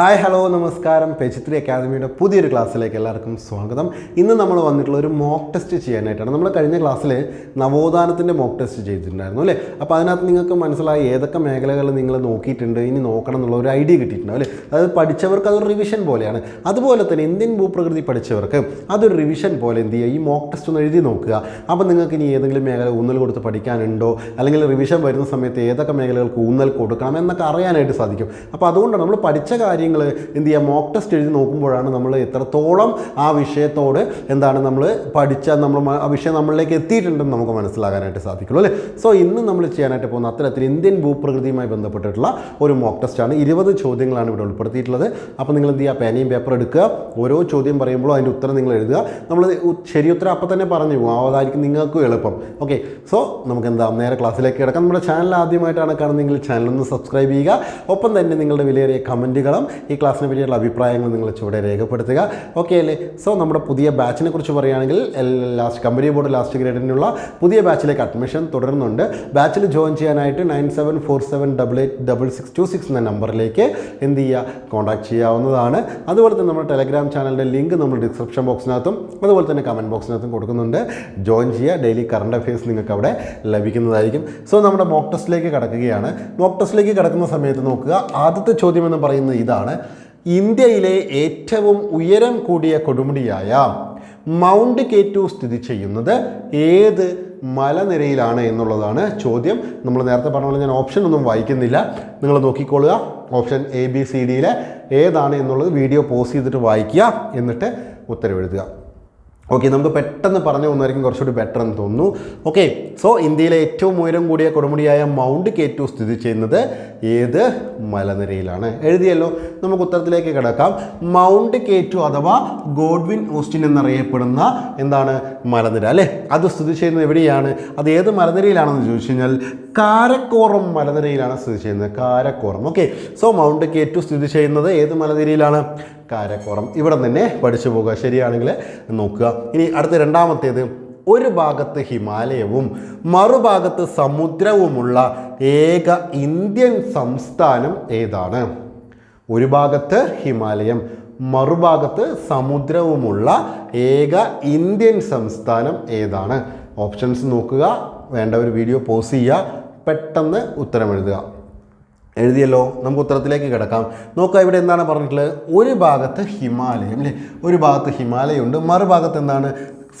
Hi hello നമസ്കാരം. പെച്ചിത്രി അക്കാദമിയുടെ പുതിയൊരു ക്ലാസ്സിലേക്ക് എല്ലാവർക്കും സ്വാഗതം. ഇന്ന് നമ്മൾ വന്നിട്ടുള്ള ഒരു മോക്ക് ടെസ്റ്റ് ചെയ്യാനായിട്ടാണ്. നമ്മൾ കഴിഞ്ഞ ക്ലാസ്സിൽ നവോത്ഥാനത്തിന്റെ മോക്ക് ടെസ്റ്റ് ചെയ്തിട്ടുണ്ടായിരുന്നു അല്ലേ? അപ്പോൾ അതിനകത്ത് നിങ്ങൾക്ക് മനസ്സിലായി ഏതൊക്കെ മേഖലകൾ നിങ്ങൾ നോക്കിയിട്ടുണ്ട് ഇനി നോക്കണം എന്നുള്ള ഒരു ഐഡിയ കിട്ടിയിട്ടുണ്ടാവും അല്ലേ? അതായത് പഠിച്ചവർക്ക് അതൊരു റിവിഷൻ പോലെയാണ്. അതുപോലെ തന്നെ ഇന്ത്യൻ ഭൂപ്രകൃതി പഠിച്ചവർക്ക് അതൊരു റിവിഷൻ പോലെ എന്ത് ചെയ്യുക? ഈ മോക്ക് ടെസ്റ്റ് ഒന്ന് എഴുതി നോക്കുക. അപ്പോൾ നിങ്ങൾക്ക് ഇനി ഏതെങ്കിലും മേഖല ഊന്നൽ കൊടുത്ത് പഠിക്കാനുണ്ടോ? അല്ലെങ്കിൽ റിവിഷൻ വരുന്ന സമയത്ത് ഏതൊക്കെ മേഖലകൾക്ക് ഊന്നൽ കൊടുക്കണം എന്നൊക്കെ അറിയാനായിട്ട് സാധിക്കും. അപ്പോൾ അതുകൊണ്ടാണ് നമ്മൾ പഠിച്ച കാര്യങ്ങൾ എന്ത് ചെയ്യുക മോക്ക് ടെസ്റ്റ് എഴുതി നോക്കുമ്പോഴാണ് നമ്മൾ എത്രത്തോളം ആ വിഷയത്തോട് എന്താണ് നമ്മൾ പഠിച്ച നമ്മൾ ആ വിഷയം നമ്മളിലേക്ക് എത്തിയിട്ടുണ്ടെന്ന് നമുക്ക് മനസ്സിലാകാനായിട്ട് സാധിക്കുള്ളൂ അല്ലേ? സോ ഇന്ന് നമ്മൾ ചെയ്യാനായിട്ട് പോകുന്ന അത്തരത്തിൽ ഇന്ത്യൻ ഭൂപ്രകൃതിയുമായി ബന്ധപ്പെട്ടിട്ടുള്ള ഒരു മോക്ക് ടെസ്റ്റാണ് ഇരുപത് ചോദ്യങ്ങളാണ് ഇവിടെ ഉൾപ്പെടുത്തിയിട്ടുള്ളത്. അപ്പോൾ നിങ്ങൾ എന്ത് ചെയ്യുക പേനയും പേപ്പർ എടുക്കുക. ഓരോ ചോദ്യം പറയുമ്പോഴും അതിന്റെ ഉത്തരം നിങ്ങൾ എഴുതുക. നമ്മൾ ശരി ഉത്തരം അപ്പം തന്നെ പറഞ്ഞു പോകും. അതായിരിക്കും നിങ്ങൾക്കും എളുപ്പം. ഓക്കെ സോ നമുക്ക് എന്താ നേരെ ക്ലാസ്സിലേക്ക് കിടക്കാം. നമ്മുടെ ചാനൽ ആദ്യമായിട്ടാണ് കാണുന്നതെങ്കിൽ ചാനൽ ഒന്ന് സബ്സ്ക്രൈബ് ചെയ്യുക. ഒപ്പം തന്നെ നിങ്ങളുടെ വിലയേറിയ കമന്റുകളും ഈ ക്ലാസ്സിനെ പറ്റിയുള്ള അഭിപ്രായങ്ങൾ നിങ്ങൾ ചുവടെ രേഖപ്പെടുത്തുക. ഓക്കെ അല്ലേ? സോ നമ്മുടെ പുതിയ ബാച്ചിനെ കുറിച്ച് പറയുകയാണെങ്കിൽ ലാസ്റ്റ് കമ്പനി ബോർഡ് ലാസ്റ്റ് ഗ്രേഡിനുള്ള പുതിയ ബാച്ചിലേക്ക് അഡ്മിഷൻ തുടരുന്നുണ്ട്. ബാച്ചിൽ ജോയിൻ ചെയ്യാനായിട്ട് nine seven four seven double eight double six two six എന്ന നമ്പറിലേക്ക് എന്ത് ചെയ്യുക? കോൺടാക്ട് ചെയ്യാവുന്നതാണ്. അതുപോലെ തന്നെ നമ്മുടെ ടെലഗ്രാം ചാനലിന്റെ ലിങ്ക് നമ്മൾ ഡിസ്ക്രിപ്ഷൻ ബോക്സിനകത്തും അതുപോലെ തന്നെ കമന്റ് ബോക്സിനകത്തും കൊടുക്കുന്നുണ്ട്. ജോയിൻ ചെയ്യുക. ഡെയിലി കറണ്ട് അഫയേഴ്സ് നിങ്ങൾക്ക് അവിടെ ലഭിക്കുന്നതായിരിക്കും. സോ നമ്മുടെ മോക്ക് ടെസ്റ്റിലേക്ക് കടക്കുകയാണ്. മോക്ക് ടെസ്റ്റിലേക്ക് കടക്കുന്ന സമയത്ത് നോക്കുക. ആദ്യത്തെ ചോദ്യം എന്ന് പറയുന്നത് ഇതാണ് ഇന്ത്യയിലെ ഏറ്റവും ഉയരം കൂടിയ കൊടുമുടിയായ മൗണ്ട് കേറ്റു സ്ഥിതി ചെയ്യുന്നത് ഏത് മലനിരയിലാണ് എന്നുള്ളതാണ് ചോദ്യം. നമ്മൾ നേരത്തെ പറഞ്ഞ പോലെ ഞാൻ ഓപ്ഷൻ ഒന്നും വായിക്കുന്നില്ല. നിങ്ങൾ നോക്കിക്കൊള്ളുക. ഓപ്ഷൻ എ ബി സി ഡിയിലെ ഏതാണ് എന്നുള്ളത് വീഡിയോ പോസ് ചെയ്തിട്ട് വായിക്കുക. എന്നിട്ട് ഉത്തരവെഴുതുക ഓക്കെ നമുക്ക് പെട്ടെന്ന് പറഞ്ഞു പോകുന്നതായിരിക്കും കുറച്ചുകൂടി ബെറ്റർ എന്ന് തോന്നുന്നു. ഓക്കെ സോ ഇന്ത്യയിലെ ഏറ്റവും ഉയരം കൂടിയ കൊടുമുടിയായ മൗണ്ട് കേറ്റു സ്ഥിതി ചെയ്യുന്നത് ഏത് മലനിരയിലാണ്? എഴുതിയല്ലോ. നമുക്ക് ഉത്തരത്തിലേക്ക് കിടക്കാം. മൗണ്ട് കേറ്റു അഥവാ ഗോഡ്വിൻ ഓസ്റ്റിൻ എന്നറിയപ്പെടുന്ന എന്താണ്? മലനിര അല്ലേ? അത് സ്ഥിതി ചെയ്യുന്നത് എവിടെയാണ്? അത് ഏത് മലനിരയിലാണെന്ന് ചോദിച്ചു കഴിഞ്ഞാൽ കാരക്കോറം മലനിരയിലാണ് സ്ഥിതി ചെയ്യുന്നത്. Karakoram. Okay so mount K two സ്ഥിതി ചെയ്യുന്നത് ഏത് മലനിരയിലാണ്? കാരക്കോറം. ഇവിടെ തന്നെ പഠിച്ചു പോകുക ശരിയാണെങ്കിൽ നോക്കുക. ഇനി അടുത്ത രണ്ടാമത്തേത്. ഒരു ഭാഗത്ത് ഹിമാലയവും മറുഭാഗത്ത് സമുദ്രവുമുള്ള ഏക ഇന്ത്യൻ സംസ്ഥാനം ഏതാണ്? ഒരു ഭാഗത്ത് ഹിമാലയം മറുഭാഗത്ത് സമുദ്രവുമുള്ള ഏക ഇന്ത്യൻ സംസ്ഥാനം ഏതാണ്? ഓപ്ഷൻസ് നോക്കുക വേണ്ട ഒരു വീഡിയോ പോസ് ചെയ്യുക പെട്ടെന്ന് ഉത്തരം എഴുതുക എഴുതിയല്ലോ? നമുക്ക് ഉത്തരത്തിലേക്ക് കിടക്കാം. നോക്കുക ഇവിടെ എന്താണ് പറഞ്ഞിട്ടുള്ളത്? ഒരു ഭാഗത്ത് ഹിമാലയം അല്ലേ? ഒരു ഭാഗത്ത് ഹിമാലയമുണ്ട് മറുഭാഗത്ത് എന്താണ്?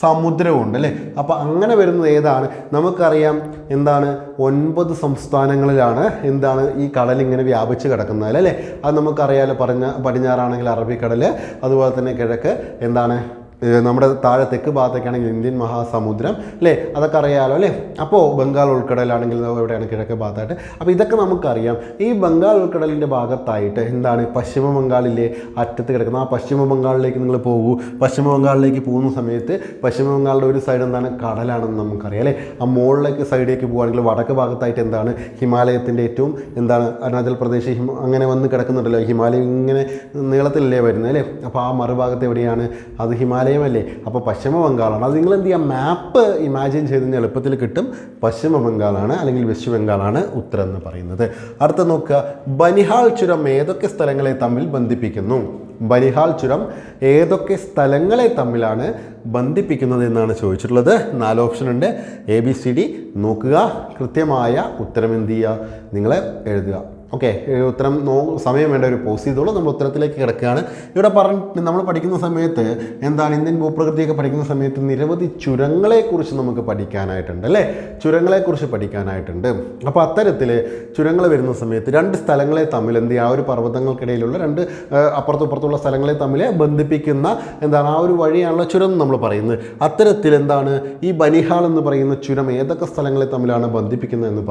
സമുദ്രമുണ്ട് അല്ലേ? അപ്പോൾ അങ്ങനെ വരുന്നത് ഏതാണ്? നമുക്കറിയാം എന്താണ്? ഒൻപത് സംസ്ഥാനങ്ങളിലാണ് എന്താണ് ഈ കടൽ ഇങ്ങനെ വ്യാപിച്ച് കിടക്കുന്നത് അല്ലേ? അത് നമുക്കറിയാലോ പറഞ്ഞ പടിഞ്ഞാറാണെങ്കിൽ അറബിക്കടൽ അതുപോലെ തന്നെ കിഴക്ക് എന്താണ്? നമ്മുടെ താഴെ തെക്ക് ഭാഗത്തേക്കാണെങ്കിൽ ഇന്ത്യൻ മഹാസമുദ്രം അല്ലേ? അതൊക്കെ അറിയാമല്ലോ അല്ലേ? അപ്പോൾ ബംഗാൾ ഉൾക്കടലാണെങ്കിൽ എവിടെയാണ്? കിഴക്ക് ഭാഗത്തായിട്ട്. അപ്പോൾ ഇതൊക്കെ നമുക്കറിയാം. ഈ ബംഗാൾ ഉൾക്കടലിന്റെ ഭാഗത്തായിട്ട് എന്താണ്? പശ്ചിമ ബംഗാളിലെ അറ്റത്ത് കിടക്കുന്ന ആ പശ്ചിമ ബംഗാളിലേക്ക് നിങ്ങൾ പോകൂ. പശ്ചിമ ബംഗാളിലേക്ക് പോകുന്ന സമയത്ത് പശ്ചിമ ബംഗാളിന്റെ ഒരു സൈഡ് എന്താണ്? കടലാണെന്ന് നമുക്കറിയാം അല്ലേ? ആ മുകളിലേക്ക് സൈഡിലേക്ക് പോകുകയാണെങ്കിൽ വടക്ക് ഭാഗത്തായിട്ട് എന്താണ്? ഹിമാലയത്തിന്റെ ഏറ്റവും എന്താണ്? അരുണാചൽ പ്രദേശ് അങ്ങനെ വന്ന് കിടക്കുന്നുണ്ടല്ലോ. ഹിമാലയം ഇങ്ങനെ നീളത്തിലല്ലേ വരുന്നത് അല്ലേ? അപ്പോൾ ആ മറുഭാഗത്ത് എവിടെയാണ്? അത് ഹിമാലയമല്ലേ അപ്പോൾ പശ്ചിമ ബംഗാളാണ് അത് നിങ്ങൾ എന്ത് ചെയ്യുക മാപ്പ് ഇമാജിൻ ചെയ്ത് കഴിഞ്ഞാൽ എളുപ്പത്തിൽ കിട്ടും. പശ്ചിമ ബംഗാളാണ് അല്ലെങ്കിൽ വെസ്റ്റ് ബംഗാളാണ് ഉത്തരം എന്ന് പറയുന്നത്. അടുത്ത നോക്കുക. ബനിഹാൾ ചുരം ഏതൊക്കെ സ്ഥലങ്ങളെ തമ്മിൽ ബന്ധിപ്പിക്കുന്നു? ബനിഹാൾ ചുരം ഏതൊക്കെ സ്ഥലങ്ങളെ തമ്മിലാണ് ബന്ധിപ്പിക്കുന്നത് എന്നാണ് ചോദിച്ചിട്ടുള്ളത്. നാല് ഓപ്ഷൻ ഉണ്ട്. എ ബി സി ഡി നോക്കുക. കൃത്യമായ ഉത്തരം എന്ത് ചെയ്യുക? നിങ്ങളെ എഴുതുക. ഓക്കെ ഉത്തരം നോ സമയം വേണ്ട ഒരു പോസ് ചെയ്തോളൂ. നമ്മൾ ഉത്തരത്തിലേക്ക് കിടക്കുകയാണ്. ഇവിടെ പറഞ്ഞ നമ്മൾ പഠിക്കുന്ന സമയത്ത് എന്താണ് ഇന്ത്യൻ ഭൂപ്രകൃതിയൊക്കെ പഠിക്കുന്ന സമയത്ത് നിരവധി ചുരങ്ങളെക്കുറിച്ച് നമുക്ക് പഠിക്കാനായിട്ടുണ്ട് അല്ലേ? ചുരങ്ങളെക്കുറിച്ച് പഠിക്കാനായിട്ടുണ്ട്. അപ്പോൾ അത്തരത്തിൽ ചുരങ്ങൾ വരുന്ന സമയത്ത് രണ്ട് സ്ഥലങ്ങളെ തമ്മിൽ എന്ത് ആ ഒരു പർവതങ്ങൾക്കിടയിലുള്ള രണ്ട് ആ, അപ്പുറത്തും ഇപ്പുറത്തുള്ള സ്ഥലങ്ങളെ തമ്മിൽ ബന്ധിപ്പിക്കുന്ന എന്താണ് ആ ഒരു വഴിയാണല്ലോ ചുരം നമ്മൾ പറയുന്നത്. അത്തരത്തിൽ എന്താണ് ഈ ബനിഹാൾ എന്ന് പറയുന്ന ചുരം ഏതൊക്കെ സ്ഥലങ്ങളെ തമ്മിലാണ് ബന്ധിപ്പിക്കുന്നത് എന്ന്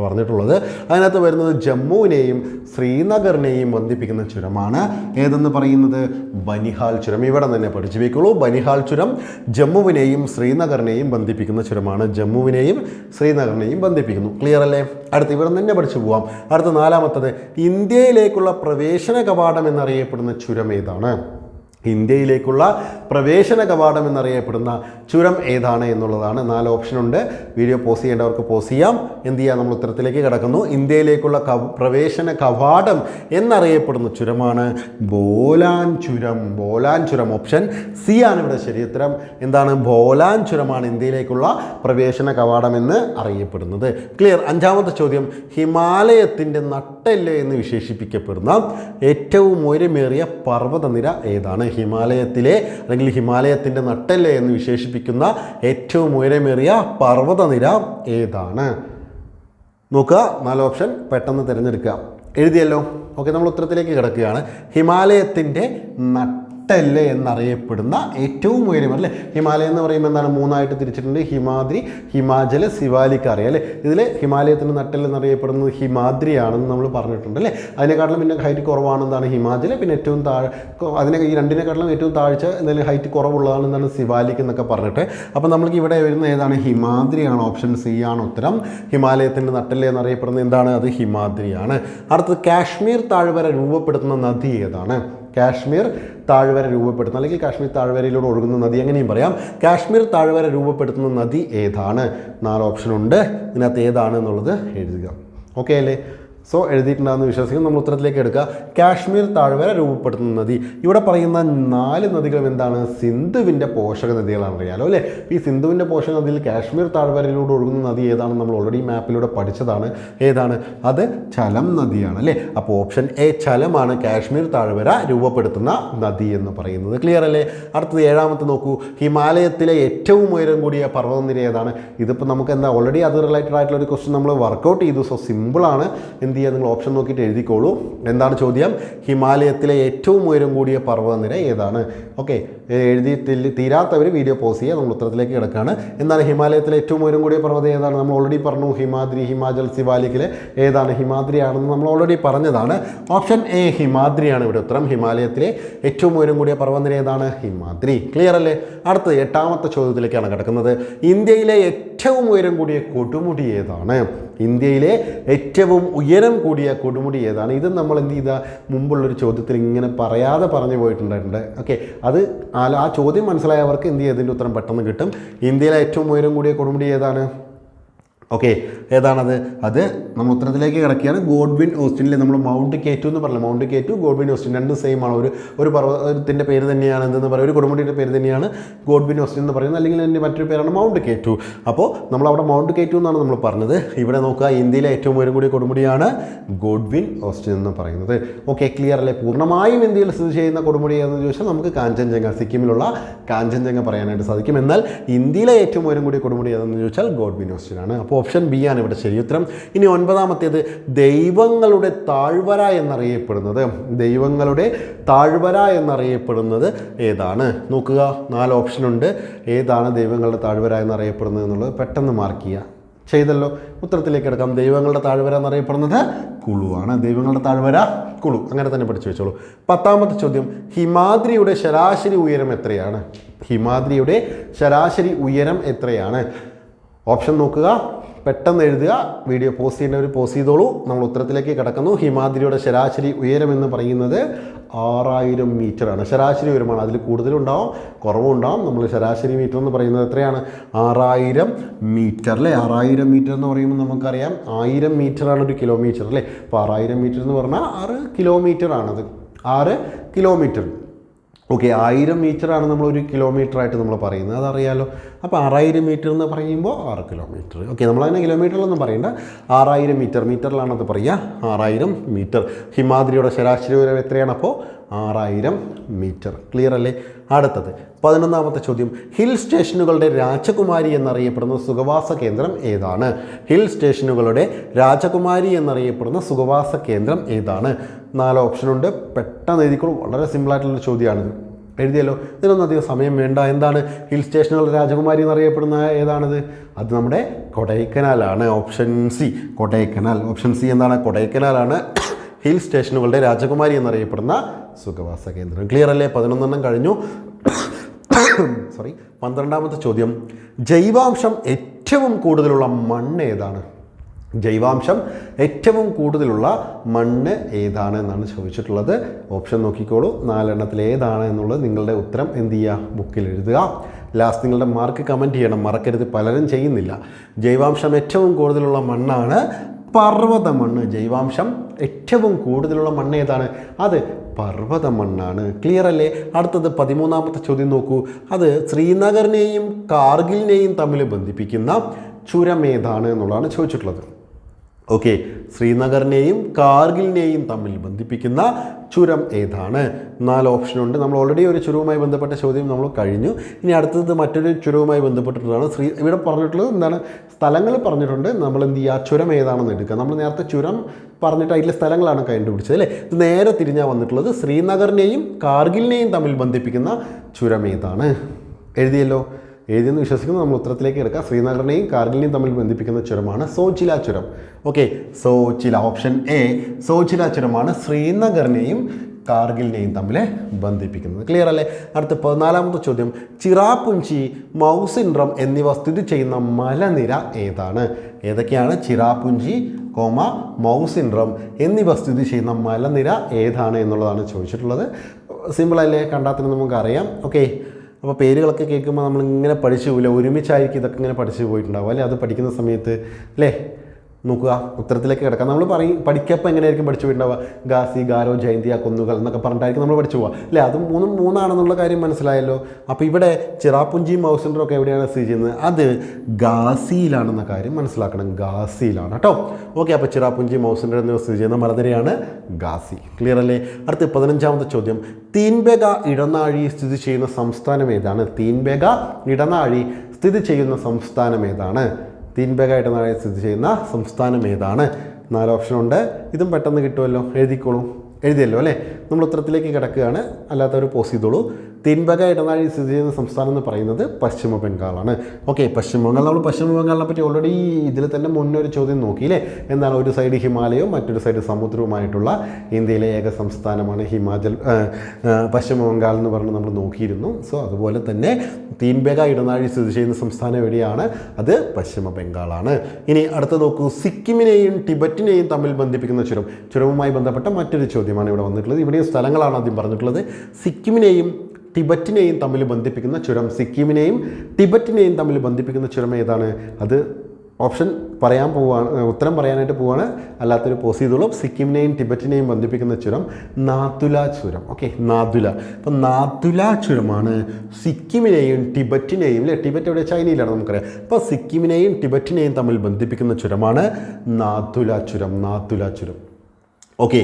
പറഞ്ഞിട്ടുള്ളത്. അതിനകത്ത് വരുന്നത് ജമ്മുവിനെയും ശ്രീനഗറിനെയും ബന്ധിപ്പിക്കുന്ന ചുരമാണ്. ഏതെന്ന് പറയുന്നത്? ബനിഹാൽ ചുരം. ഇവിടെ തന്നെ പഠിച്ചു വയ്ക്കുള്ളൂ ബനിഹാൽ ചുരം ജമ്മുവിനെയും ശ്രീനഗറിനെയും ബന്ധിപ്പിക്കുന്ന ചുരമാണ്. ജമ്മുവിനെയും ശ്രീനഗറിനെയും ബന്ധിപ്പിക്കുന്നു. ക്ലിയർ അല്ലേ? അടുത്ത് ഇവിടെ തന്നെ പഠിച്ചു പോവാം. അടുത്ത നാലാമത്തത് ഇന്ത്യയിലേക്കുള്ള പ്രവേശന കവാടം എന്നറിയപ്പെടുന്ന ചുരം ഏതാണ്? ഇന്ത്യയിലേക്കുള്ള പ്രവേശന കവാടം എന്നറിയപ്പെടുന്ന ചുരം ഏതാണ് എന്നുള്ളതാണ്. നാല് ഓപ്ഷൻ ഉണ്ട്. വീഡിയോ പോസ് ചെയ്യേണ്ടവർക്ക് പോസ് ചെയ്യാം. എന്ത് ചെയ്യാം? നമ്മൾ ഉത്തരത്തിലേക്ക് കിടക്കുന്നു. ഇന്ത്യയിലേക്കുള്ള പ്രവേശന കവാടം എന്നറിയപ്പെടുന്ന ചുരമാണ് ബോലാൻ ചുരം. ബോലാൻ ചുരം ഓപ്ഷൻ സി ആണ് ഇവിടെ ശരി ഉത്തരം. എന്താണ്? ബോലാൻ ചുരമാണ് ഇന്ത്യയിലേക്കുള്ള പ്രവേശന കവാടം എന്ന് അറിയപ്പെടുന്നത്. ക്ലിയർ അഞ്ചാമത്തെ ചോദ്യം. ഹിമാലയത്തിന്റെ നട്ടെല്ല് എന്ന് വിശേഷിപ്പിക്കപ്പെടുന്ന ഏറ്റവും ഉയരമേറിയ പർവതനിര ഏതാണ്? ഹിമാലയത്തിലെ അല്ലെങ്കിൽ ഹിമാലയത്തിന്റെ നട്ടല്ലേ എന്ന് വിശേഷിപ്പിക്കുന്ന ഏറ്റവും ഉയരമേറിയ പർവതനിര ഏതാണ്? നോക്കുക. നാല് ഓപ്ഷൻ പെട്ടെന്ന് തിരഞ്ഞെടുക്കുക. എഴുതിയല്ലോ. ഓക്കെ നമ്മൾ ഉത്തരത്തിലേക്ക് കിടക്കുകയാണ്. ഹിമാലയത്തിന്റെ നട്ടെല്ല് എന്നറിയപ്പെടുന്ന ഏറ്റവും ഉയരം അല്ലേ? ഹിമാലയം എന്ന് പറയുമ്പോൾ എന്താണ്? മൂന്നായിട്ട് തിരിച്ചിട്ടുണ്ട്. ഹിമാദ്രി ഹിമാചൽ അറിയാം അല്ലേ? ഇതിൽ ഹിമാലയത്തിന്റെ നട്ടൽ എന്നറിയപ്പെടുന്നത് ഹിമാദ്രിയാണെന്ന് നമ്മൾ പറഞ്ഞിട്ടുണ്ട് അല്ലേ? അതിനെക്കാട്ടിലും പിന്നെ ഹൈറ്റ് കുറവാണെന്നാണ് ഹിമാചൽ പിന്നെ ഏറ്റവും താഴെ അതിനെ ഈ രണ്ടിനെക്കാട്ടിലും ഏറ്റവും താഴ്ച എന്തെങ്കിലും ഹൈറ്റ് കുറവുള്ളതാണ് എന്താണ്? ശിവാലിക്ക് എന്നൊക്കെ പറഞ്ഞിട്ട്. അപ്പോൾ നമ്മൾക്ക് ഇവിടെ വരുന്ന ഏതാണ്? ഹിമാദ്രിയാണ് ഓപ്ഷൻ സി ആണ് ഉത്തരം. ഹിമാലയത്തിന്റെ നട്ടൽ എന്നറിയപ്പെടുന്നത് എന്താണ്? അത് ഹിമാദ്രിയാണ്. അടുത്തത് കാശ്മീർ താഴ്വര രൂപപ്പെടുത്തുന്ന നദി ഏതാണ്? കാശ്മീർ താഴ്വര രൂപപ്പെടുത്തുന്ന. അല്ലെങ്കിൽ കാശ്മീർ താഴ്വരയിലൂടെ ഒഴുകുന്ന നദി എങ്ങനെയും പറയാം. കാശ്മീർ താഴ്വര രൂപപ്പെടുത്തുന്ന നദി ഏതാണ്? നാല് ഓപ്ഷൻ ഉണ്ട്. ഇതിനകത്ത് ഏതാണ് എന്നുള്ളത് എഴുതുക. ഓക്കെ അല്ലേ? സോ എഴുതിയിട്ടുണ്ടാകുന്ന വിശ്വസിക്കും നമ്മൾ ഉത്തരത്തിലേക്ക് എടുക്കുക. കാശ്മീർ താഴ്വര രൂപപ്പെടുത്തുന്ന നദി. ഇവിടെ പറയുന്ന നാല് നദികളും എന്താണ്? സിന്ധുവിന്റെ പോഷക നദികളാണ്. അറിയാലോ അല്ലേ? ഈ സിന്ധുവിന്റെ പോഷക നദിയിൽ കാശ്മീർ താഴ്വരയിലൂടെ ഒഴുകുന്ന നദി ഏതാണ്? നമ്മൾ ഓൾറെഡി മാപ്പിലൂടെ പഠിച്ചതാണ്. ഏതാണ്? അത് ചലം നദിയാണ് അല്ലേ? അപ്പോൾ ഓപ്ഷൻ എ ചലമാണ് കാശ്മീർ താഴ്വര രൂപപ്പെടുത്തുന്ന നദി എന്ന് പറയുന്നത്. ക്ലിയർ അല്ലേ? അടുത്തത് ഏഴാമത്തെ നോക്കൂ. ഹിമാലയത്തിലെ ഏറ്റവും ഉയരം കൂടിയ പർവതനിര ഏതാണ്? ഇതിപ്പോൾ നമുക്ക് എന്താ? ഓൾറെഡി അത് റിലേറ്റഡ് ആയിട്ടുള്ള ഒരു ക്വസ്റ്റ്യൻ നമ്മൾ വർക്കൗട്ട് ചെയ്തു. സോ സിമ്പിളാണ് എന്ത് ചെയ്യുക നിങ്ങൾ ഓപ്ഷൻ നോക്കിയിട്ട് എഴുതിക്കോളൂ. എന്താണ് ചോദ്യം? ഹിമാലയത്തിലെ ഏറ്റവും ഉയരം കൂടിയ പർവതനിര ഏതാണ്? ഓക്കെ എഴുതി തീരാത്തവർ വീഡിയോ പോസ് ചെയ്യുക നമ്മൾ ഉത്തരത്തിലേക്ക് കിടക്കുകയാണ് എന്താണ് ഹിമാലയത്തിലെ ഏറ്റവും ഉയരം കൂടിയ പർവതം ഏതാണ്? നമ്മൾ ഓൾറെഡി പറഞ്ഞു ഹിമാദ്രി ഹിമാചൽ സിവാലിക്കിലെ ഏതാണ്? ഹിമാദ്രി ആണെന്ന് നമ്മൾ ഓൾറെഡി പറഞ്ഞതാണ്. ഓപ്ഷൻ എ ഹിമാദ്രിയാണ് ഇവിടെ ഉത്തരം. ഹിമാലയത്തിലെ ഏറ്റവും ഉയരം കൂടിയ പർവതനിര ഏതാണ്? ഹിമാദ്രി. ക്ലിയർ അല്ലേ? അടുത്തത് എട്ടാമത്തെ ചോദ്യത്തിലേക്കാണ് കിടക്കുന്നത്. ഇന്ത്യയിലെ ഏറ്റവും ഉയരം കൂടിയ കൊടുമുടി ഏതാണ്? ഇന്ത്യയിലെ ഏറ്റവും ഉയരം കൂടിയ കൊടുമുടി ഏതാണ്? ഇത് നമ്മൾ എന്ത് ചെയ്ത? മുമ്പുള്ളൊരു ചോദ്യത്തിൽ ഇങ്ങനെ പറയാതെ പറഞ്ഞു പോയിട്ടുണ്ടായിട്ടുണ്ട്. ഓക്കെ അത് ആ ചോദ്യം മനസ്സിലായവർക്ക് എന്ത് ചെയ്യും? ഇതിന്റെ ഉത്തരം പെട്ടെന്ന് കിട്ടും. ഇന്ത്യയിലെ ഏറ്റവും ഉയരം കൂടിയ കൊടുമുടി ഏതാണ്? ഓക്കെ ഏതാണത്? അത് നമ്മൾ ഉത്തരത്തിലേക്ക് കിടക്കുകയാണ്. ഗോഡ്വിൻ ഓസ്റ്റിനിലെ നമ്മൾ മൗണ്ട് കേറ്റു എന്ന് പറഞ്ഞു mount K two Godwin Austen രണ്ട് സെയിം ആണ്. ഒരു ഒരു പർവതത്തിന്റെ പേര് തന്നെയാണ് എന്തെന്ന് പറയുക ഒരു കുടുംബത്തിന്റെ പേര് തന്നെയാണ് ഗോഡ്വിൻ ഓസ്റ്റിൻ എന്ന് പറയുന്നത്. അല്ലെങ്കിൽ അതിന്റെ മറ്റൊരു പേരാണ് മൗണ്ട് കേറ്റു. അപ്പോൾ നമ്മൾ അവിടെ മൗണ്ട് കേറ്റു എന്നാണ് നമ്മൾ പറഞ്ഞത്. ഇവിടെ നോക്കുക ഇന്ത്യയിലെ ഏറ്റവും ഉയരം കൂടിയ കൊടുമുടിയാണ് ഗോഡ്വിൻ ഓസ്റ്റിൻ എന്ന് പറയുന്നത്. ഓക്കെ ക്ലിയർ അല്ലേ? പൂർണമായും ഇന്ത്യയിൽ സ്ഥിതി ചെയ്യുന്ന കൊടുമുടി എന്ന് ചോദിച്ചാൽ നമുക്ക് കാഞ്ചൻജംഗ സിക്കിമിലുള്ള കാഞ്ചൻജംഗ പറയാനായിട്ട് സാധിക്കും. എന്നാൽ ഇന്ത്യയിലെ ഏറ്റവും ഉയരം കൂടിയ കൊടുമുടി ഏതെന്ന് ചോദിച്ചാൽ ഗോഡ്വിൻ ഓസ്റ്റിൻ ആണ് അപ്പോൾ ഓപ്ഷൻ ബി ആണ് ഇവിടെ ശരി. ഉത്തരം ഇനി ഒൻപതാമത്തേത് ദൈവങ്ങളുടെ താഴ്വര എന്നറിയപ്പെടുന്നത്. ദൈവങ്ങളുടെ താഴ്വര എന്നറിയപ്പെടുന്നത് ഏതാണ്? നോക്കുക നാല് ഓപ്ഷനുണ്ട് ഏതാണ് ദൈവങ്ങളുടെ താഴ്വര എന്നറിയപ്പെടുന്നത് എന്നുള്ളത് പെട്ടെന്ന് മാർക്ക് ചെയ്യുക. ചെയ്തല്ലോ. ഉത്തരത്തിലേക്ക് എടുക്കാം ദൈവങ്ങളുടെ താഴ്വര എന്നറിയപ്പെടുന്നത് കുളുവാണ്. ദൈവങ്ങളുടെ താഴ്വര കുളു. അങ്ങനെ തന്നെ പഠിച്ചു വെച്ചോളൂ. പത്താമത്തെ ചോദ്യം ഹിമാദ്രിയുടെ ശരാശരി ഉയരം എത്രയാണ്? ഹിമാദ്രിയുടെ ശരാശരി ഉയരം എത്രയാണ്? ഓപ്ഷൻ നോക്കുക. പെട്ടെന്ന് എഴുതുക വീഡിയോ പോസ്റ്റ് ചെയ്യുന്നവർ പോസ്റ്റ് ചെയ്തോളൂ. നമ്മൾ ഉത്തരത്തിലേക്ക് കിടക്കുന്നു. ഹിമാദ്രിയുടെ ശരാശരി ഉയരം എന്ന് പറയുന്നത് ആറായിരം മീറ്ററാണ് ശരാശരി ഉയരമാണ്. അതിൽ കൂടുതലുണ്ടാവും കുറവുണ്ടാവും. നമ്മൾ ശരാശരി മീറ്റർ എന്ന് പറയുന്നത് എത്രയാണ്? ആറായിരം മീറ്റർ അല്ലേ? ആറായിരം മീറ്റർ എന്ന് പറയുമ്പോൾ നമുക്കറിയാം ആയിരം മീറ്ററാണ് ഒരു കിലോമീറ്റർ അല്ലേ? അപ്പോൾ ആറായിരം മീറ്റർ എന്ന് പറഞ്ഞാൽ ആറ് കിലോമീറ്റർ ആണത് ആറ് കിലോമീറ്റർ ഓക്കെ ആയിരം മീറ്ററാണ് നമ്മൾ ഒരു കിലോമീറ്റർ ആയിട്ട് നമ്മൾ പറയുന്നത്. അതറിയാലോ. അപ്പോൾ ആറായിരം മീറ്റർ എന്ന് പറയുമ്പോൾ ആറ് കിലോമീറ്റർ. ഓക്കെ നമ്മളതിനെ കിലോമീറ്ററിലൊന്നും പറയണ്ട. ആറായിരം മീറ്റർ മീറ്ററിലാണ് പറയുക. ആറായിരം മീറ്റർ. ഹിമാദ്രിയുടെ ശരാശരി ഉയരം എത്രയാണ് അപ്പോൾ? ആറായിരം മീറ്റർ. ക്ലിയർ അല്ലേ? അടുത്തത് പതിനൊന്നാമത്തെ ചോദ്യം. ഹിൽ സ്റ്റേഷനുകളുടെ രാജകുമാരി എന്നറിയപ്പെടുന്ന സുഖവാസ കേന്ദ്രം ഏതാണ്? ഹിൽ സ്റ്റേഷനുകളുടെ രാജകുമാരി എന്നറിയപ്പെടുന്ന സുഖവാസ കേന്ദ്രം ഏതാണ്? നാല് ഓപ്ഷനുണ്ട് പെട്ടെന്ന് എഴുതിക്കോളൂ. വളരെ സിമ്പിളായിട്ടുള്ള ചോദ്യമാണിത് എഴുതിയല്ലോ. ഇതിനൊന്നും അധികം സമയം വേണ്ട. എന്താണ്? ഹിൽ സ്റ്റേഷനുകളുടെ രാജകുമാരി എന്നറിയപ്പെടുന്ന ഏതാണിത്? അത് നമ്മുടെ കൊടൈക്കനാലാണ്. Option C Kodaikanal. Option C എന്താണ്? കൊടൈക്കനാലാണ് ഹിൽ സ്റ്റേഷനുകളുടെ രാജകുമാരി എന്നറിയപ്പെടുന്ന സുഖവാസ കേന്ദ്രം ക്ലിയർ അല്ലേ? പതിനൊന്നെണ്ണം കഴിഞ്ഞു. സോറി പന്ത്രണ്ടാമത്തെ ചോദ്യം. ജൈവാംശം ഏറ്റവും കൂടുതലുള്ള മണ്ണ് ഏതാണ്? ജൈവാംശം ഏറ്റവും കൂടുതലുള്ള മണ്ണ് ഏതാണ് എന്നാണ് ചോദിച്ചിട്ടുള്ളത്. ഓപ്ഷൻ നോക്കിക്കോളൂ. നാലെണ്ണത്തിൽ ഏതാണ് എന്നുള്ളത് നിങ്ങളുടെ ഉത്തരം എന്ത് ചെയ്യുക? ബുക്കിൽ എഴുതുക. ലാസ്റ്റ് നിങ്ങളുടെ മാർക്ക് കമന്റ് ചെയ്യണം. മറക്കരുത്. പലരും ചെയ്യുന്നില്ല. ജൈവാംശം ഏറ്റവും കൂടുതലുള്ള മണ്ണാണ് പർവത മണ്ണ് ജൈവാംശം ഏറ്റവും കൂടുതലുള്ള മണ്ണ് ഏതാണ്? അത് പർവത മണ്ണാണ് ക്ലിയർ അല്ലേ? അടുത്തത് പതിമൂന്നാമത്തെ ചോദ്യം നോക്കൂ. അത് ശ്രീനഗറിനെയും കാർഗിലിനെയും തമ്മിൽ ബന്ധിപ്പിക്കുന്ന ചുരം ഏതാണ് എന്നുള്ളതാണ് ചോദിച്ചിട്ടുള്ളത്. ഓക്കെ ശ്രീനഗറിനെയും കാർഗിലിനെയും തമ്മിൽ ബന്ധിപ്പിക്കുന്ന ചുരം ഏതാണ്? നാല് ഓപ്ഷനുണ്ട് നമ്മൾ ഓൾറെഡി ഒരു ചുരവുമായി ബന്ധപ്പെട്ട ചോദ്യം നമ്മൾ കഴിഞ്ഞു. ഇനി അടുത്തത് മറ്റൊരു ചുരവുമായി ബന്ധപ്പെട്ടിട്ടുള്ളതാണ്. ശ്രീ ഇവിടെ പറഞ്ഞിട്ടുള്ളത് എന്താണ്? സ്ഥലങ്ങൾ പറഞ്ഞിട്ടുണ്ട്. നമ്മൾ എന്ത് ചെയ്യുക? ചുരം ഏതാണെന്ന് എടുക്കുക. നമ്മൾ നേരത്തെ ചുരം പറഞ്ഞിട്ട് അതിലെ സ്ഥലങ്ങളാണ് കണ്ടുപിടിച്ചത് അല്ലേ? ഇത് നേരെ തിരിഞ്ഞാൽ വന്നിട്ടുള്ളത് ശ്രീനഗറിനെയും കാർഗിലിനെയും തമ്മിൽ ബന്ധിപ്പിക്കുന്ന ചുരം ഏതാണ്? എഴുതിയല്ലോ. എഴുതിയെന്ന് വിശ്വസിക്കുന്നു. നമ്മൾ ഉത്തരത്തിലേക്ക് എടുക്കുക ശ്രീനഗറിനെയും കാർഗിലിനെയും തമ്മിൽ ബന്ധിപ്പിക്കുന്ന ചുരമാണ് സോച്ചില ചുരം. Okay Zojila option A Zojila ചുരമാണ് ശ്രീനഗറിനെയും കാർഗിലിനെയും തമ്മിൽ ബന്ധിപ്പിക്കുന്നത്. ക്ലിയർ അല്ലേ? അടുത്ത പതിനാലാമത്തെ ചോദ്യം. ചിറാപുഞ്ചി മൗസിൻഡ്രം എന്നിവ സ്ഥിതി ചെയ്യുന്ന മലനിര ഏതാണ്? ഏതൊക്കെയാണ്? ചിറാപുഞ്ചി കോമ മൗസിൻഡ്രം എന്നിവ സ്ഥിതി ചെയ്യുന്ന മലനിര ഏതാണ് എന്നുള്ളതാണ് ചോദിച്ചിട്ടുള്ളത്. സിമ്പിളല്ലേ കണ്ടാൽ തന്നെ നമുക്കറിയാം. ഓക്കെ അപ്പോൾ പേരുകളൊക്കെ കേൾക്കുമ്പോൾ നമ്മൾ ഇങ്ങനെ പഠിച്ചു പോയില്ല ഒരുമിച്ചായിരിക്കും ഇതൊക്കെ ഇങ്ങനെ പഠിച്ചു പോയിട്ടുണ്ടാവും അല്ലേ? അത് പഠിക്കുന്ന സമയത്ത് അല്ലേ? നോക്കുക. ഉത്തരത്തിലേക്ക് കിടക്കാം. നമ്മൾ പറയും പഠിക്കപ്പോൾ എങ്ങനെയായിരിക്കും പഠിച്ചു പോയിട്ടുണ്ടാവുക? ഗാസി ഗാരോ ജയന്തിയ കുന്നുകൾ എന്നൊക്കെ പറഞ്ഞിട്ടായിരിക്കും നമ്മൾ പഠിച്ചു പോവുക. അല്ലേ? അത് മൂന്നും മൂന്നാണെന്നുള്ള കാര്യം മനസ്സിലായല്ലോ? അപ്പോൾ ഇവിടെ ചിറാപ്പുഞ്ചിയും മൗസിന്റെ ഒക്കെ എവിടെയാണ് സ്ഥിതി ചെയ്യുന്നത്? അത് ഗാസിയിലാണെന്ന കാര്യം മനസ്സിലാക്കണം. ഗാസിയിലാണ് കേട്ടോ? ഓക്കെ അപ്പോൾ ചിറാപ്പുഞ്ചി മൗസിന്റെ എന്നിവ സ്ഥിതി ചെയ്യുന്ന മലനിരയാണ് ഗാസി ക്ലിയർ അല്ലേ? അടുത്ത് പതിനഞ്ചാമത്തെ ചോദ്യം. തീൻബെഗ ഇടനാഴി സ്ഥിതി ചെയ്യുന്ന സംസ്ഥാനം ഏതാണ്? തീൻബെഗ ഇടനാഴി സ്ഥിതി ചെയ്യുന്ന സംസ്ഥാനം ഏതാണ്? തീൻബെഗ നാളെ സ്ഥിതി ചെയ്യുന്ന സംസ്ഥാനം ഏതാണ്? നാല് ഓപ്ഷനുണ്ട് ഇതും പെട്ടെന്ന് കിട്ടുമല്ലോ. എഴുതിക്കോളൂ. എഴുതിയല്ലോ അല്ലേ? നമ്മൾ ഉത്തരത്തിലേക്ക് കിടക്കുകയാണ്. അല്ലാത്തവർ പോസ് ചെയ്തോളൂ. തീൻബഗ ഇടനാഴി സ്ഥിതി ചെയ്യുന്ന സംസ്ഥാനം എന്ന് പറയുന്നത് പശ്ചിമ ബംഗാളാണ്. ഓക്കെ പശ്ചിമ ബംഗാൾ നമ്മൾ പശ്ചിമ ബംഗാളിനെ പറ്റി ഓൾറെഡി ഇതിൽ തന്നെ മുന്നേ ഒരു ചോദ്യം നോക്കിയില്ലേ? എന്താണ് ഒരു സൈഡ് ഹിമാലയവും മറ്റൊരു സൈഡ് സമുദ്രവുമായിട്ടുള്ള ഇന്ത്യയിലെ ഏക സംസ്ഥാനമാണ് ഹിമാചൽ പശ്ചിമ ബംഗാൾ എന്ന് പറഞ്ഞ് നമ്മൾ നോക്കിയിരുന്നു. സോ അതുപോലെ തന്നെ തീൻബേഗ ഇടനാഴി സ്ഥിതി ചെയ്യുന്ന സംസ്ഥാനം എവിടെയാണ്? അത് പശ്ചിമ ബംഗാളാണ്. ഇനി അടുത്ത് നോക്കൂ സിക്കിമിനെയും ടിബറ്റിനെയും തമ്മിൽ ബന്ധിപ്പിക്കുന്ന ചുരം. ചുരവുമായി ബന്ധപ്പെട്ട മറ്റൊരു ചോദ്യമാണ് ഇവിടെ വന്നിട്ടുള്ളത്. ഇവിടെയും സ്ഥലങ്ങളാണ് ആദ്യം പറഞ്ഞിട്ടുള്ളത്. സിക്കിമിനെയും ടിബറ്റിനെയും തമ്മിൽ ബന്ധിപ്പിക്കുന്ന ചുരം സിക്കിമിനെയും ടിബറ്റിനെയും തമ്മിൽ ബന്ധിപ്പിക്കുന്ന ചുരം ഏതാണ്? അത് ഓപ്ഷൻ പറയാൻ പോവാണ് ഉത്തരം പറയാനായിട്ട് പോവാണ്. അല്ലാത്തൊരു പോസ് ചെയ്തോളൂ സിക്കിമിനെയും ടിബറ്റിനെയും ബന്ധിപ്പിക്കുന്ന ചുരം നാതുല ചുരം. ഓക്കെ നാതുല. അപ്പം നാതുല ചുരമാണ് സിക്കിമിനെയും ടിബറ്റിനെയും അല്ലേ ടിബറ്റ് എവിടെ? ചൈനയിലാണ് നമുക്കറിയാം. അപ്പോൾ സിക്കിമിനെയും ടിബറ്റിനെയും തമ്മിൽ ബന്ധിപ്പിക്കുന്ന ചുരമാണ് നാതുല ചുരം നാതുല ചുരം. ഓക്കെ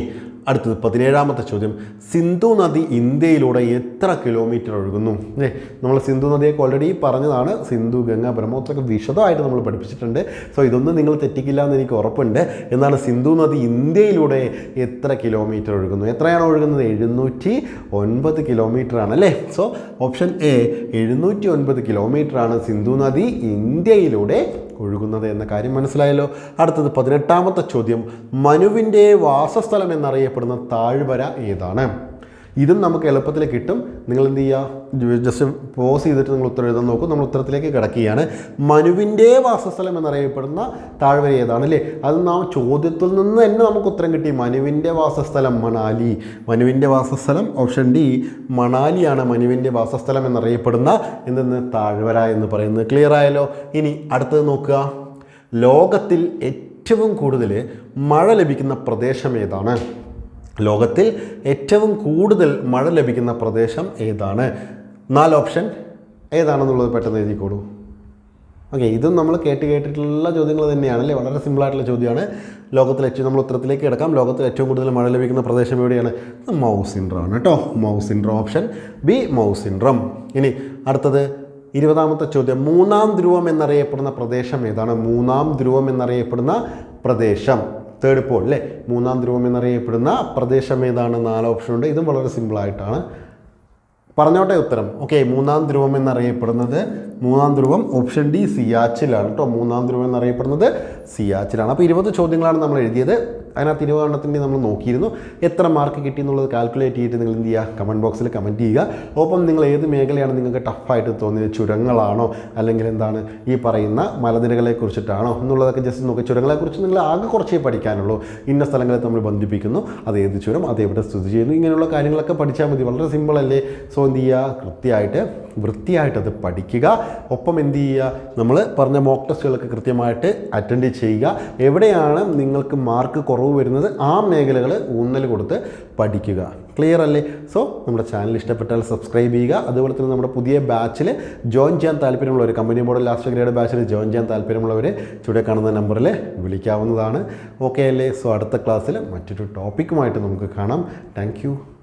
അടുത്തത് പതിനേഴാമത്തെ ചോദ്യം. സിന്ധു നദി ഇന്ത്യയിലൂടെ എത്ര കിലോമീറ്റർ ഒഴുകുന്നു? ഏ നമ്മൾ സിന്ധു നദിയൊക്കെ ഓൾറെഡി പറഞ്ഞതാണ്. സിന്ധു ഗംഗ ബ്രഹ്മപുത്രമൊക്കെ വിശദമായിട്ട് നമ്മൾ പഠിപ്പിച്ചിട്ടുണ്ട്. സോ ഇതൊന്നും നിങ്ങൾ തെറ്റിക്കില്ല എന്ന് എനിക്ക് ഉറപ്പുണ്ട്. എന്നാണ് സിന്ധു നദി ഇന്ത്യയിലൂടെ എത്ര കിലോമീറ്റർ ഒഴുകുന്നു? എത്രയാണ് ഒഴുകുന്നത്? എഴുന്നൂറ്റി ഒൻപത് കിലോമീറ്റർ ആണ് അല്ലേ? സോ ഓപ്ഷൻ എ എഴുന്നൂറ്റി ഒൻപത് കിലോമീറ്റർ ആണ് സിന്ധു നദി ഇന്ത്യയിലൂടെ ഒഴുകുന്നത് എന്ന കാര്യം മനസ്സിലായല്ലോ. അടുത്തത് പതിനെട്ടാമത്തെ ചോദ്യം. മനുവിന്റെ വാസസ്ഥലം എന്നറിയപ്പെടുന്ന താഴ്വര ഏതാണ്? ഇതും നമുക്ക് എളുപ്പത്തിൽ കിട്ടും. നിങ്ങൾ എന്ത് ചെയ്യുക ജസ്റ്റ് പോസ് ചെയ്തിട്ട് നിങ്ങൾ ഉത്തരം എഴുതാൻ നോക്കും. നമ്മൾ ഉത്തരത്തിലേക്ക് കിടക്കുകയാണ്. മനുവിന്റെ വാസസ്ഥലം എന്നറിയപ്പെടുന്ന താഴ്വര ഏതാണ് അല്ലേ അത് നാം ചോദ്യത്തിൽ നിന്ന് തന്നെ നമുക്ക് ഉത്തരം കിട്ടി. മനുവിന്റെ വാസസ്ഥലം മണാലി. മനുവിന്റെ വാസസ്ഥലം ഓപ്ഷൻ ഡി മണാലിയാണ് മനുവിന്റെ വാസസ്ഥലം എന്നറിയപ്പെടുന്ന എന്തെന്ന്? താഴ്വര എന്ന് പറയുന്നത്. ക്ലിയർ ആയല്ലോ? ഇനി അടുത്തത് നോക്കുക. ലോകത്തിൽ ഏറ്റവും കൂടുതൽ മഴ ലഭിക്കുന്ന പ്രദേശം ഏതാണ്? ലോകത്തിൽ ഏറ്റവും കൂടുതൽ മഴ ലഭിക്കുന്ന പ്രദേശം ഏതാണ്? നാല് ഓപ്ഷൻ. ഏതാണെന്നുള്ളത് പെട്ടെന്ന് എഴുതിക്കോളൂ. ഓക്കെ ഇതും നമ്മൾ കേട്ട് കേട്ടിട്ടുള്ള ചോദ്യങ്ങൾ തന്നെയാണ് അല്ലേ? വളരെ സിമ്പിളായിട്ടുള്ള ചോദ്യമാണ്. ലോകത്തിൽ ഏറ്റവും നമ്മൾ ഉത്തരത്തിലേക്ക് കിടക്കാം. ലോകത്തിൽ ഏറ്റവും കൂടുതൽ മഴ ലഭിക്കുന്ന പ്രദേശം എവിടെയാണ്? മൗസിൻഡ്രം ആണ് കേട്ടോ. മൗസിൻഡ്രം ഓപ്ഷൻ. ബി മൗസിൻഡ്രം ഇനി അടുത്തത് ഇരുപതാമത്തെ ചോദ്യം. മൂന്നാം ധ്രുവം എന്നറിയപ്പെടുന്ന പ്രദേശം ഏതാണ്? മൂന്നാം ധ്രുവം എന്നറിയപ്പെടുന്ന പ്രദേശം. തേർഡ് പോൾ അല്ലേ മൂന്നാം ധ്രുവം എന്നറിയപ്പെടുന്ന പ്രദേശം ഏതാണ് നാല് ഓപ്ഷൻ ഉണ്ട്. ഇതും വളരെ സിമ്പിളായിട്ടാണ് പറഞ്ഞോട്ടെ ഉത്തരം. ഓക്കെ മൂന്നാം ധ്രുവം എന്നറിയപ്പെടുന്നത് മൂന്നാം ധ്രുവം ഓപ്ഷൻ ഡി സിയാച്ചിലാണ് കേട്ടോ മൂന്നാം ധ്രുവം എന്നറിയപ്പെടുന്നത് സിയാച്ചിലാണ്. അപ്പോൾ ഇരുപത് ചോദ്യങ്ങളാണ് നമ്മൾ എഴുതിയത്. അതിനകത്ത് ഇരുപതെണ്ണത്തിന്റെ നമ്മൾ നോക്കിയിരുന്നു. എത്ര മാർക്ക് കിട്ടി എന്നുള്ളത് കാൽക്കുലേറ്റ് ചെയ്തിട്ട് നിങ്ങൾ എന്ത് ചെയ്യുക? കമന്റ് ബോക്സിൽ കമന്റ് ചെയ്യുക. ഒപ്പം നിങ്ങൾ ഏത് മേഖലയാണ് നിങ്ങൾക്ക് ടഫായിട്ട് തോന്നിയത്? ചുരങ്ങളാണോ? അല്ലെങ്കിൽ എന്താണ് ഈ പറയുന്ന മലനിരകളെ കുറിച്ചിട്ടാണോ? എന്നുള്ളതൊക്കെ ജസ്റ്റ് നോക്കി. ചുരങ്ങളെക്കുറിച്ച് നിങ്ങൾ ആകെ കുറച്ചേ പഠിക്കാനുള്ളൂ. ഇന്ന സ്ഥലങ്ങളെ നമ്മൾ ബന്ധിപ്പിക്കുന്നു. അത് ഏത് ചുരം? അത് എവിടെ സ്ഥിതി ചെയ്യുന്നു? ഇങ്ങനെയുള്ള കാര്യങ്ങളൊക്കെ പഠിച്ചാൽ മതി. വളരെ സിമ്പിൾ അല്ലേ? സോ എന്ത് ചെയ്യുക? കൃത്യമായിട്ട് വൃത്തിയായിട്ട് അത് പഠിക്കുക. ഒപ്പം എന്ത് ചെയ്യുക? നമ്മൾ പറഞ്ഞ മോക്ക് ടെസ്റ്റുകളൊക്കെ കൃത്യമായിട്ട് അറ്റൻഡ് ചെയ്യുക. എവിടെയാണ് നിങ്ങൾക്ക് മാർക്ക് കുറവ് വരുന്നത് ആ മേഖലകൾ ഊന്നൽ കൊടുത്ത് പഠിക്കുക. ക്ലിയർ അല്ലേ? സോ നമ്മുടെ ചാനൽ ഇഷ്ടപ്പെട്ടാൽ സബ്സ്ക്രൈബ് ചെയ്യുക. അതുപോലെ തന്നെ നമ്മുടെ പുതിയ ബാച്ചിൽ ജോയിൻ ചെയ്യാൻ താല്പര്യമുള്ളവർ കമ്പനി മോഡൽ ലാസ്റ്റ് ഗ്രേഡ് ബാച്ചിൽ ജോയിൻ ചെയ്യാൻ താല്പര്യമുള്ളവർ ചുവടെ കാണുന്ന നമ്പറിൽ വിളിക്കാവുന്നതാണ്. ഓക്കെ അല്ലേ? സോ അടുത്ത ക്ലാസ്സിൽ മറ്റൊരു ടോപ്പിക്കുമായിട്ട് നമുക്ക് കാണാം. താങ്ക്